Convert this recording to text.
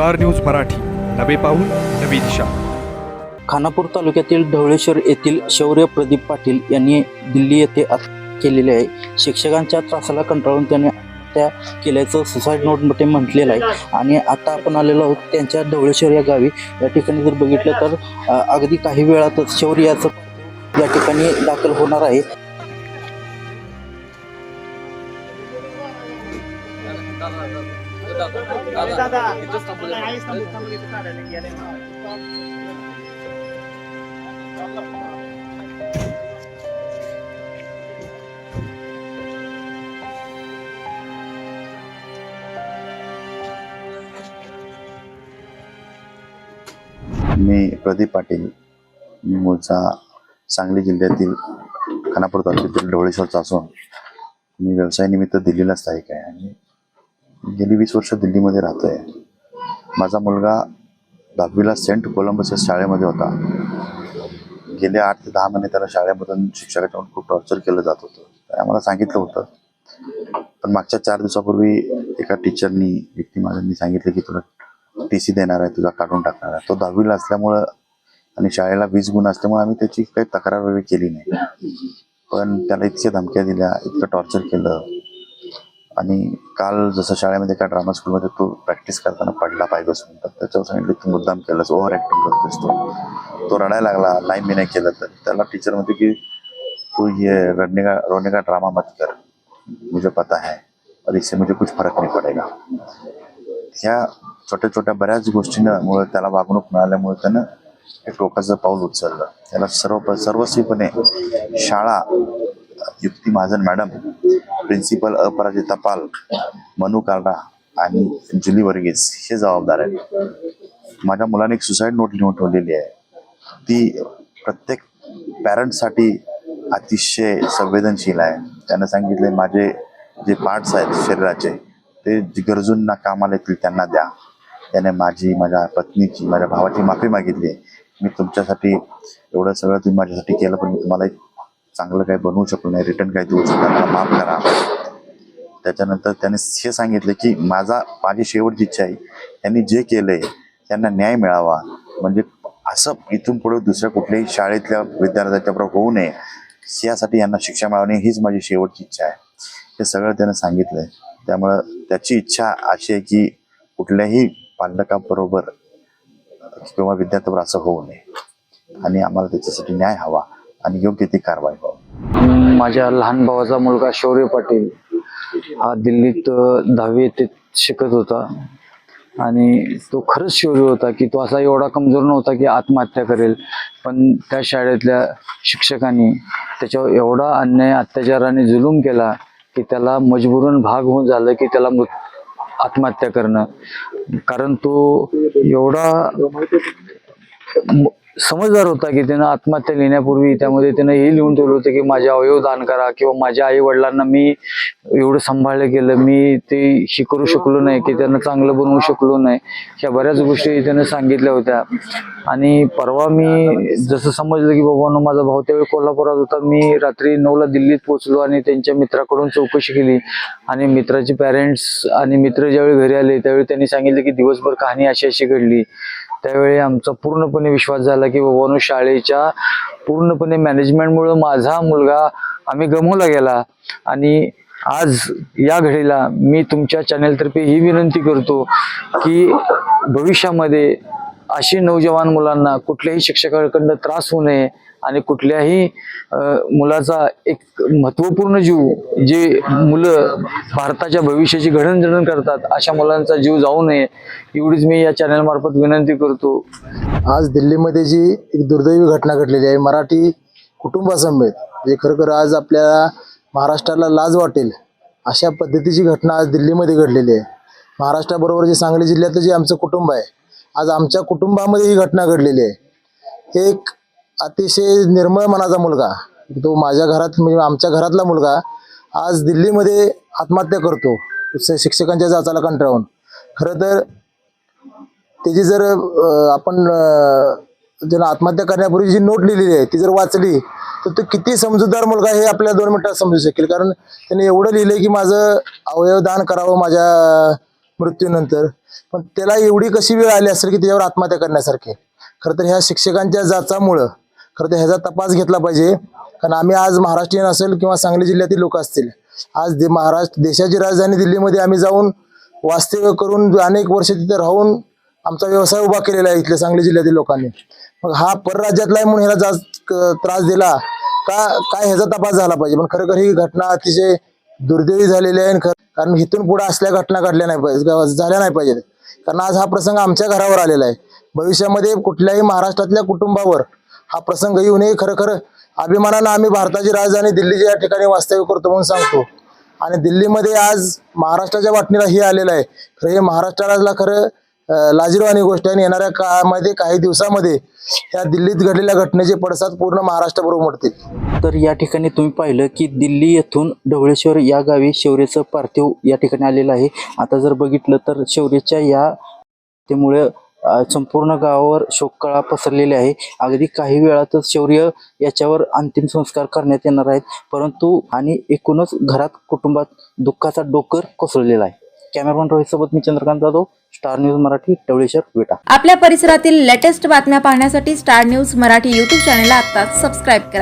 Star news Marathi. नवे पाऊल नवी दिशा. खानापूर तालुक्यातील ढवळेश्वर येथील शौर्य प्रदीप पाटील यांनी दिल्ली येथे केलेले आहे. शिक्षकांच्या त्रासाला कंटाळून त्याने त्या केल्याचं सुसाईड नोटमध्ये म्हटलेलं आहे. आणि आता आपण आलेलो आहोत त्यांच्या ढवळेश्वर या गावी. या ठिकाणी जर बघितलं तर अगदी काही वेळातच शौर्याचं या ठिकाणी दाखल होणार आहे. मी प्रदीप पाटील मी मूळचा सांगली जिल्ह्यातील खानापूर तालुक्यातील ढवळेश्वरचा असून मी व्यवसायानिमित्त दिल्लीला स्थायिक आहे आणि गेली वीस वर्ष दिल्लीमध्ये राहतो आहे माझा मुलगा दहावीला सेंट कोलंबस या शाळेमध्ये होता. गेले आठ ते दहा महिने त्याला शाळेमधून शिक्षकाकडून खूप टॉर्चर केलं जात होतं. त्याने आम्हाला सांगितलं होतं. पण मागच्या चार दिवसापूर्वी एका टीचरनी व्यक्ती माझ्यांनी सांगितलं की तुला टी सी देणार आहे तुझा काढून टाकणार आहे. तो दहावीला असल्यामुळं आणि शाळेला वीस गुण असल्यामुळे आम्ही त्याची काही तक्रार वगैरे केली नाही. पण त्याला इतक्या धमक्या दिल्या इतकं टॉर्चर केलं. आणि काल जसं शाळेमध्ये का ड्रामा स्कूलमध्ये तो प्रॅक्टिस करताना पडला पाहिजे बसून तर त्याच्यावर सांगितलं तू मुद्दाम केलंस ओव्हर ॲक्टिंग करतोस तो. तो रडायला लागला नाही मी नाही केलं. तर त्याला टीचर म्हणते की तू ये रडने का रोने का ड्रामा मत कर. मुझे पता है और इससे मुझे कुछ फरक नाही पडेगा. ह्या छोट्या छोट्या बऱ्याच गोष्टींमुळे त्याला वागणूक मिळाल्यामुळे त्यानं एक टोकाचं पाऊल उचललं. त्याला सर्व सर्वस्वीपणे शाळा युक्ती महाजन मॅडम प्रिन्सिपल अपराजिता पाल मनु कार्डा आणि जुली वर्गीस हे जबाबदार आहेत. माझ्या मुलाने एक सुसाईड नोट लिहून ठेवलेली आहे. ती प्रत्येक पॅरेंट्ससाठी अतिशय संवेदनशील आहे. त्यानं सांगितले माझे जे पार्ट्स आहेत शरीराचे ते गरजूंना कामाला येतील त्यांना द्या. त्याने माझी माझ्या पत्नीची माझ्या भावाची माफी मागितली. मी तुमच्यासाठी एवढं सगळं तुम्ही माझ्यासाठी केलं पण मी तुम्हाला एक चांगलं काही बनवू शकलो नाही रिटर्न काही देऊ शकलो मला माफ करा. त्याच्यानंतर त्याने हे सांगितलं की माझा माझी शेवटची इच्छा आहे त्यांनी जे केलं आहे त्यांना न्याय मिळावा. म्हणजे असं इथून पुढे दुसऱ्या कुठल्याही शाळेतल्या विद्यार्थ्याच्या बरोबर होऊ नये यासाठी यांना शिक्षा मिळवणे हीच माझी शेवटची इच्छा आहे. हे सगळं त्यानं सांगितलंय. त्यामुळं त्याची इच्छा अशी आहे की कुठल्याही पालकाबरोबर किंवा विद्यार्थ्यावर असं होऊ नये. आणि आम्हाला त्याच्यासाठी न्याय हवा. आणि योग्य ती कारवाई व्हावी. माझ्या लहान भावाचा मुलगा शौर्य पाटील हा दिल्लीत दहावी येथे शिकत होता. आणि तो खरंच शौर्य होता की तो असा एवढा कमजोर नव्हता की आत्महत्या करेल. पण त्या शाळेतल्या शिक्षकांनी त्याच्यावर एवढा अन्याय अत्याचार आणि जुलूम केला की त्याला मजबूरन भाग होऊन झालं की त्याला मृत आत्महत्या करणं. कारण तो एवढा समजदार होता की त्यानं आत्महत्या लिहिण्यापूर्वी त्यामध्ये त्यानं हे लिहून ठेवलं होतं की माझे अवयव दान करा किंवा माझ्या आई वडिलांना मी एवढं सांभाळलं गेलं मी ते हे करू शकलो नाही की त्यांना चांगलं बनवू शकलो नाही. ह्या बऱ्याच गोष्टी त्यानं सांगितल्या होत्या. आणि परवा मी जसं समजलं की बाबांना माझा भाऊ त्यावेळी कोल्हापुरात होता. मी रात्री नऊला दिल्लीत पोहोचलो आणि त्यांच्या मित्राकडून चौकशी केली. आणि मित्राचे पॅरेंट्स आणि मित्र ज्यावेळी घरी आले त्यावेळी त्यांनी सांगितलं की दिवसभर कहाणी अशी अशी घडली. त्यावेळी आमचा पूर्णपणे विश्वास झाला की बाबांनो शाळेच्या पूर्णपणे मॅनेजमेंटमुळं माझा मुलगा आम्ही गमवला गेला. आणि आज या घडीला मी तुमच्या चॅनेलतर्फे ही विनंती करतो की भविष्यामध्ये अशी नौजवान मुलांना कुठल्याही शिक्षकाकडनं त्रास होऊ नये आणि कुठल्याही मुलाचा एक महत्त्वपूर्ण जीव जे मुलं भारताच्या भविष्याची घडणजडण करतात अशा मुलांचा जीव जाऊ नये एवढीच मी या चॅनलमार्फत विनंती करतो. आज दिल्लीमध्ये जी एक दुर्दैवी घटना घडलेली आहे मराठी कुटुंबासमेत जे खरोखर आज आपल्या महाराष्ट्राला लाज वाटेल अशा पद्धतीची घटना आज दिल्लीमध्ये घडलेली आहे. महाराष्ट्राबरोबर जे सांगली जिल्ह्यातलं जे आमचं कुटुंब आहे आज आमच्या कुटुंबामध्ये ही घटना घडलेली आहे. एक अतिशय निर्मळ मनाचा मुलगा तो माझ्या घरात म्हणजे आमच्या घरातला मुलगा आज दिल्लीमध्ये आत्महत्या करतो स- शिक्षकांच्या जाचाला कंटाळून. खरं तर त्याची जर आपण ज्यांना आत्महत्या करण्यापूर्वी जी नोट लिहिलेली आहे ती जर वाचली तर तो किती समजूतदार मुलगा हे आपल्या दोन मिनिटात समजू शकेल. कारण त्याने एवढं लिहिलं की माझं अवयवदान करावं माझ्या मृत्यूनंतर. पण त्याला एवढी कशी वेळ आली असेल की त्याच्यावर आत्महत्या करण्यासारखी? खरं तर ह्या शिक्षकांच्या जाचामुळं खरं तर ह्याचा तपास घेतला पाहिजे. कारण आम्ही आज महाराष्ट्रीयन असेल किंवा सांगली जिल्ह्यातील लोक असतील आज दे महाराष्ट्र देशाची राजधानी दिल्लीमध्ये आम्ही जाऊन वास्तव्य करून अनेक वर्ष तिथे राहून आमचा व्यवसाय उभा केलेला आहे इथल्या सांगली जिल्ह्यातील लोकांनी. मग हा परराज्यातला आहे म्हणून ह्याला जास्त त्रास दिला. का काय ह्याचा तपास झाला पाहिजे? पण खरं ही घटना अतिशय दुर्दैवी झालेली आहे आणि खरं- कारण इथून पुढे असल्या घटना घडल्या नाही पाहिजे झाल्या नाही पाहिजेत. कारण आज हा प्रसंग आमच्या घरावर आलेला आहे. भविष्यामध्ये कुठल्याही महाराष्ट्रातल्या कुटुंबावर हा प्रसंग येऊ नये खरं खरं अभिमानानं आम्ही भारताची राजधानी दिल्लीच्या या ठिकाणी वास्तव्य करतो म्हणून सांगतो. आणि दिल्लीमध्ये आज महाराष्ट्राच्या वाटणीला हे आलेलं आहे. खरं हे महाराष्ट्राला खरं लाजिरवाणी गोष्ट आहे आणि येणाऱ्या काळामध्ये काही दिवसामध्ये या दिल्लीत घडलेल्या घटनेचे पडसाद पूर्ण महाराष्ट्राबरोबर उमटतील. तर या ठिकाणी तुम्ही पाहिलं की दिल्ली येथून ढवळेश्वर या गावी शौर्याचं पार्थिव या ठिकाणी आलेलं आहे. आता जर बघितलं तर शौर्याच्या या त्यामुळे संपूर्ण गावावर शोककळा पसरलेली आहे. अगदी काही वेळातच शौर्य याच्यावर अंतिम संस्कार करण्यात येणार आहेत. परंतु आणि एकूणच घरात कुटुंबात दुःखाचा डोकर कोसळलेला आहे. कॅमेरामन रोहित सोबत मी चंद्रकांत जाधव स्टार न्यूज मराठी टवळेश्वर विटा. आपल्या परिसरातील लेटेस्ट बातम्या पाहण्यासाठी स्टार न्यूज मराठी यूट्यूब चॅनलला आता सबस्क्राईब करा.